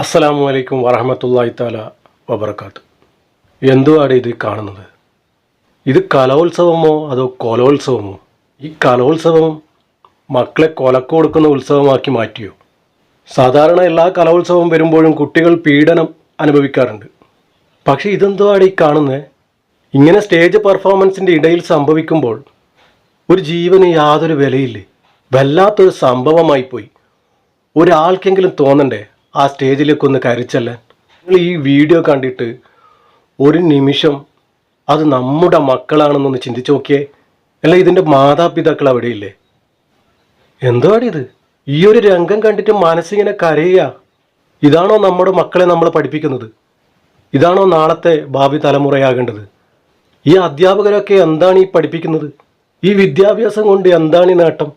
അസ്സലാമു അലൈക്കും വറഹമത്തല്ലാഹി താല വബർക്കാത്ത് എന്തുവാണ് ഇത് കാണുന്നത്? ഇത് കലോത്സവമോ അതോ കൊലോത്സവമോ? ഈ കലോത്സവം മക്കളെ കൊലക്ക് കൊടുക്കുന്ന ഉത്സവമാക്കി മാറ്റിയോ? സാധാരണ എല്ലാ കലോത്സവം വരുമ്പോഴും കുട്ടികൾ പീഡനം അനുഭവിക്കാറുണ്ട്. പക്ഷെ ഇതെന്തുവാണ് ഈ കാണുന്നത് ഇങ്ങനെ സ്റ്റേജ് പെർഫോമൻസിന്റെ ഇടയിൽ സംഭവിക്കുമ്പോൾ ഒരു ജീവന് യാതൊരു വിലയില്ലേ? വല്ലാത്തൊരു സംഭവമായി പോയി ഒരാൾക്കെങ്കിലും തോന്നണ്ടേ? ആ സ്റ്റേജിലേക്ക് ഒന്ന് കരച്ചല്ലാൻ നിങ്ങൾ ഈ വീഡിയോ കണ്ടിട്ട് ഒരു നിമിഷം അത് നമ്മുടെ മക്കളാണെന്നൊന്ന് ചിന്തിച്ചു നോക്കിയേ. അല്ല ഇതിന്റെ മാതാപിതാക്കൾ അവിടെയില്ലേ? എന്തോ ഇത്? ഈ ഒരു രംഗം കണ്ടിട്ട് മനസ്സിങ്ങനെ കരയുക. ഇതാണോ നമ്മുടെ മക്കളെ നമ്മൾ പഠിപ്പിക്കുന്നത്? ഇതാണോ നാളത്തെ ഭാവി തലമുറയാകേണ്ടത്? ഈ അധ്യാപകരൊക്കെ എന്താണ് ഈ പഠിപ്പിക്കുന്നത്? ഈ വിദ്യാഭ്യാസം കൊണ്ട് എന്താണ് ഈ നേട്ടം?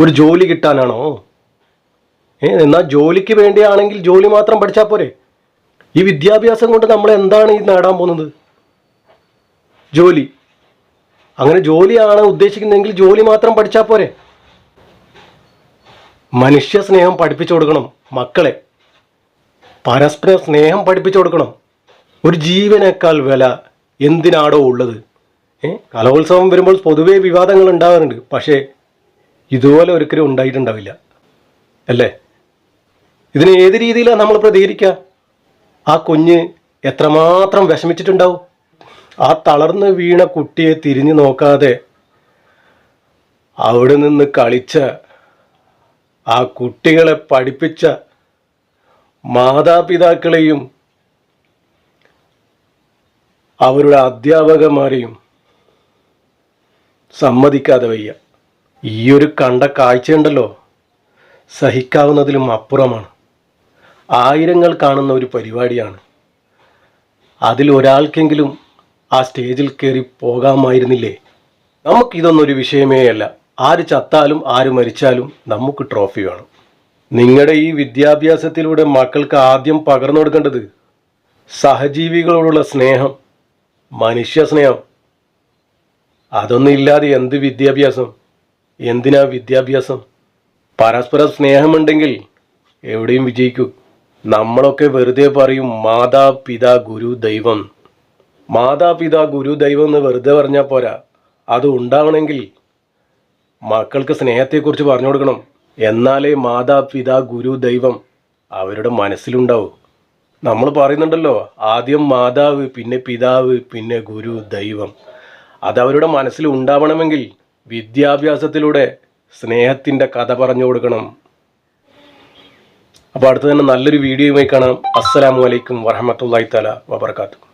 ഒരു ജോലി കിട്ടാനാണോ? എന്നാൽ ജോലിക്ക് വേണ്ടിയാണെങ്കിൽ ജോലി മാത്രം പഠിച്ചാൽ പോരെ? ഈ വിദ്യാഭ്യാസം കൊണ്ട് നമ്മൾ എന്താണ് ഈ നേടാൻ പോകുന്നത്? ജോലി. അങ്ങനെ ജോലിയാണ് ഉദ്ദേശിക്കുന്നതെങ്കിൽ ജോലി മാത്രം പഠിച്ചാൽ പോരെ? മനുഷ്യ സ്നേഹം പഠിപ്പിച്ചു കൊടുക്കണം മക്കളെ. പരസ്പര സ്നേഹം പഠിപ്പിച്ചു കൊടുക്കണം. ഒരു ജീവനേക്കാൾ വില എന്തിനാടോ ഉള്ളത്? കലോത്സവം വരുമ്പോൾ പൊതുവേ വിവാദങ്ങൾ ഉണ്ടാകാറുണ്ട്. പക്ഷേ ഇതുപോലെ ഒരിക്കലും ഉണ്ടായിട്ടുണ്ടാവില്ല. അല്ലേ? ഇതിന് ഏത് രീതിയിലാണ് നമ്മൾ പ്രതികരിക്കുക ആ കുഞ്ഞ് എത്രമാത്രം വിഷമിച്ചിട്ടുണ്ടാവും? ആ തളർന്ന് വീണ കുട്ടിയെ തിരിഞ്ഞു നോക്കാതെ അവിടെ നിന്ന് കളിച്ച ആ കുട്ടികളെ പഠിപ്പിച്ച മാതാപിതാക്കളെയും അവരുടെ അധ്യാപകന്മാരെയും സമ്മതിക്കാതെ വയ്യ. ഈ ഒരു കണ്ട കാഴ്ചയുണ്ടല്ലോ. സഹിക്കാവുന്നതിലും അപ്പുറമാണ്. ആയിരങ്ങൾ കാണുന്ന ഒരു പരിപാടിയാണ്. അതിൽ ഒരാൾക്കെങ്കിലും ആ സ്റ്റേജിൽ കയറി പോകാമായിരുന്നില്ലേ? നമുക്ക് ഇതൊന്നൊരു വിഷയമേ അല്ല. ആര് ചത്താലും ആര് മരിച്ചാലും നമുക്ക് ട്രോഫി വേണം. നിങ്ങളുടെ ഈ വിദ്യാഭ്യാസത്തിലൂടെ മക്കൾക്ക് ആദ്യം പകർന്നു കൊടുക്കേണ്ടത് സഹജീവികളോടുള്ള സ്നേഹം മനുഷ്യ സ്നേഹം. അതൊന്നും ഇല്ലാതെ എന്ത് വിദ്യാഭ്യാസം? എന്തിനാ വിദ്യാഭ്യാസം? പരസ്പര സ്നേഹമുണ്ടെങ്കിൽ എവിടെയും വിജയിക്കൂ. നമ്മളൊക്കെ വെറുതെ പറയും മാതാപിതാ ഗുരു ദൈവം. മാതാപിതാ ഗുരു ദൈവം എന്ന് വെറുതെ പറഞ്ഞാൽ പോരാ. അത് ഉണ്ടാവണമെങ്കിൽ മക്കൾക്ക് സ്നേഹത്തെക്കുറിച്ച് പറഞ്ഞു കൊടുക്കണം. എന്നാലേ മാതാപിതാ ഗുരു ദൈവം അവരുടെ മനസ്സിലുണ്ടാവും. നമ്മൾ പറയുന്നുണ്ടല്ലോ ആദ്യം മാതാവ് പിന്നെ പിതാവ് പിന്നെ ഗുരു ദൈവം. അത് അവരുടെ മനസ്സിൽ ഉണ്ടാവണമെങ്കിൽ വിദ്യാഭ്യാസത്തിലൂടെ സ്നേഹത്തിന്റെ കഥ പറഞ്ഞു കൊടുക്കണം. അപ്പോൾ അടുത്ത് തന്നെ നല്ലൊരു വീഡിയോയുമായി കാണാം. അസ്സലാമു അലൈക്കും വറഹമത്തല്ലാഹി തല വബർക്കാത്തു